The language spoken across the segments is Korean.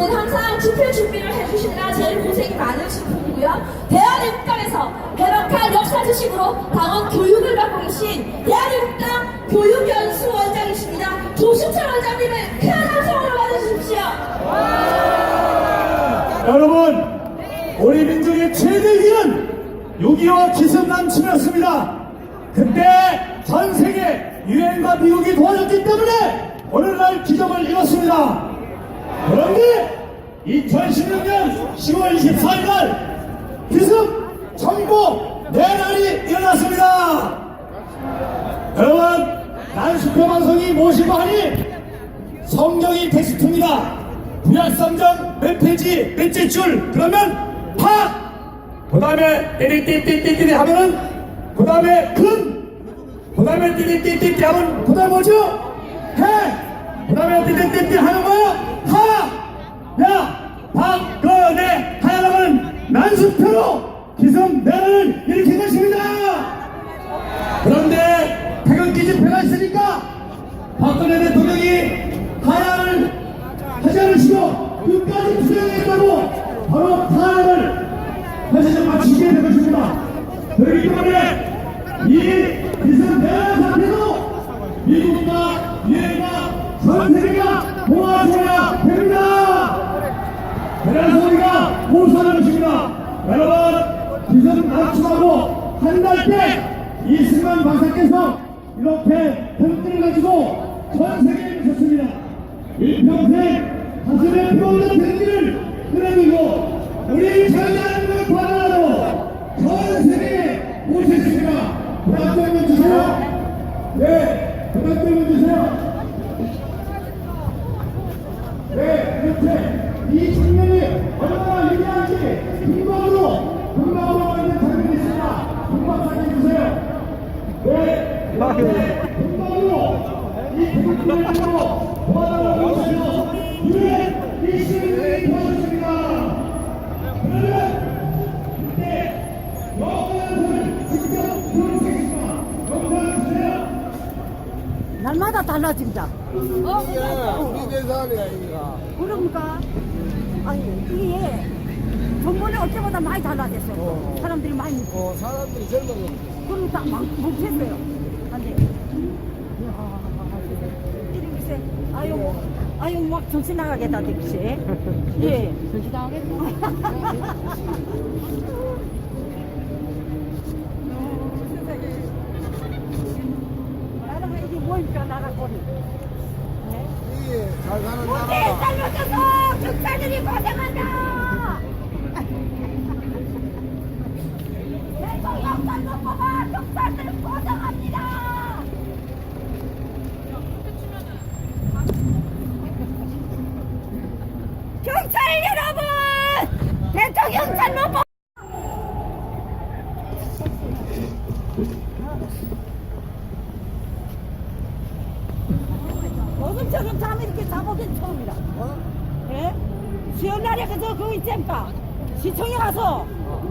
여러분 항상 투표 준비를 해주시느라 제일 고생이 많으신 분이고요. 대한민국에서 개혁한 역사 지식으로 당원 교육을 받고 계신 대한민국당 교육연수원장이십니다. 조승철 원장님을 큰 함성으로 받아주십시오. 여러분 우리 민족의 최대 기은 요기와 기습 남침이었습니다. 그때 전 세계 유엔과 미국이 도와줬기 때문에 2016년 10월 24일 날 기습 정보 내란이 일어났습니다. 여러분 난 수표 방송이 무엇이고 하니 성경이 텍스트입니다. 구약 성경 몇 페이지 몇째 줄 그러면 파. 그 다음에 띠리띠띠띠띠 하면은 그 다음에 근. 그 다음에 띠리띠띠띠 하면 그 다음에 뭐죠? 해. 그 다음에 띠리띠띠 하는 거야? 하. 야 박근혜 난수표로 기성 내란을 일으킨 것입니다. 그런데 태극기 집회가 있으니까 박근혜 대통령이 하야를 하지 않으시고 끝까지 투쟁했다고 바로 탄핵을 현실에 마치게 된 것입니다. 그렇기 때문에 이 비상대란 사태도 미국 그래서 우리가 호소하는 것입니다. 여러분, 기선 낮추라고 한달 때 이승만 박사께서 이렇게 편지를 가지고 전 세계에 미쳤습니다. 일평생 가슴에 피어오는 편지를 끌어들고 우리 전자민을 받아라고 전 세계에 오셨습니다. 부탁드리면 주세요. 네, 부탁드리면 주세요. 네, 이렇게 이 청년이 얼마나 위대한지 금방으로 금방으로 있는 장면이 있습니다. 금방 사진해주세요. 네, 이렇게 금방으로 이 국민으로 도와달라고 하시며 유엔 이 시민들이 도와주십니다. 그러면 그때 영원을 직접 부르시겠습니다. 영원을 주세요. 우리 대사관이가 이가 그런가? 아니, 이게 전번에 어때보다 많이 달라졌어. 사람들이 많이 있고. 어, 사람들이 젊어졌는데 그럼 다 막, 뭉쳤어요. 안 돼. 이야, 이렇게, 아유, 뭐, 아유, 막 정신 나가겠다, dek시. 예. 정신 나가겠다. 나라가 이게 뭐니까 나가보니. 네? 나라가 살려줘서 경찰들이 고생한다. 대통령 살려줘봐 경찰들이 고생합니다. 경찰 여러분, 대통령 살려줘. 오늘처럼 잠 이렇게 자보긴 처음이다. 어? 예? 수요일 날에 그저 그거 있잖까 시청에 가서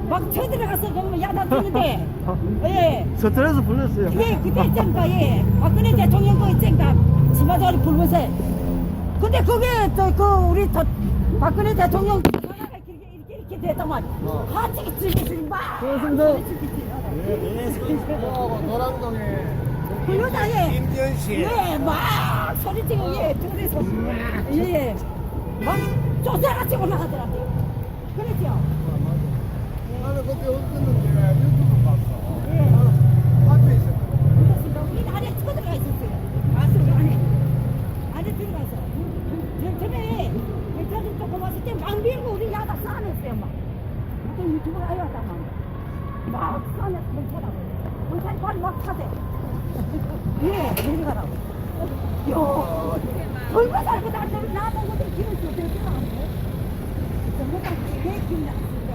막 쳐들어가서 그러면 야단 뜨는데 예 스트레스 풀렸어요. 그게 그때 있잖까 예 박근혜 대통령 거 있잖까 치마저리 불면서 근데 그게 저 그 우리 저 박근혜 대통령 전화가 이렇게 이렇게 이렇게 됐더만 하치기 찔리지 막 고맙습니다. 어, 도랑동에 예 임지연 씨 예 막 소리치고 예 둘이서 예막 쫓아같이 올라가더라고요 그랬죠 나는 그때 없었는데 유튜브 봤어 예 앞에 있어 그렇습니다. 우리 안에 들어가 있었어요. 가수 안에. 안에 들어가서. 저- 전에 백화점 조금 왔을 때막 밀고 우리 야다 싸냈어요, 막. 그때 막. 막 싸냈어, 못 보라고. 경찰 빨리 막 타대. 예, 내려가라고. 요, 얼마 살고 다니면 나보고도 기를 수 없게 생각하네. 전부 다내 기운이 안 쓴다.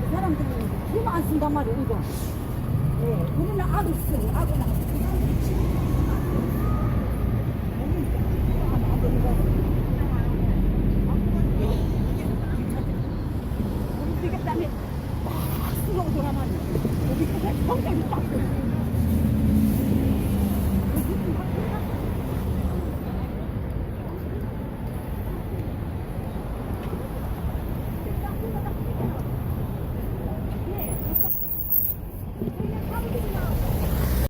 그 사람들이 힘안 쓴단 말이야, 이거. 예, 우리는 악을 쓰고, 악을 하고. 되겠다면 막 쓰고 돌아만 여기까지 성장이 딱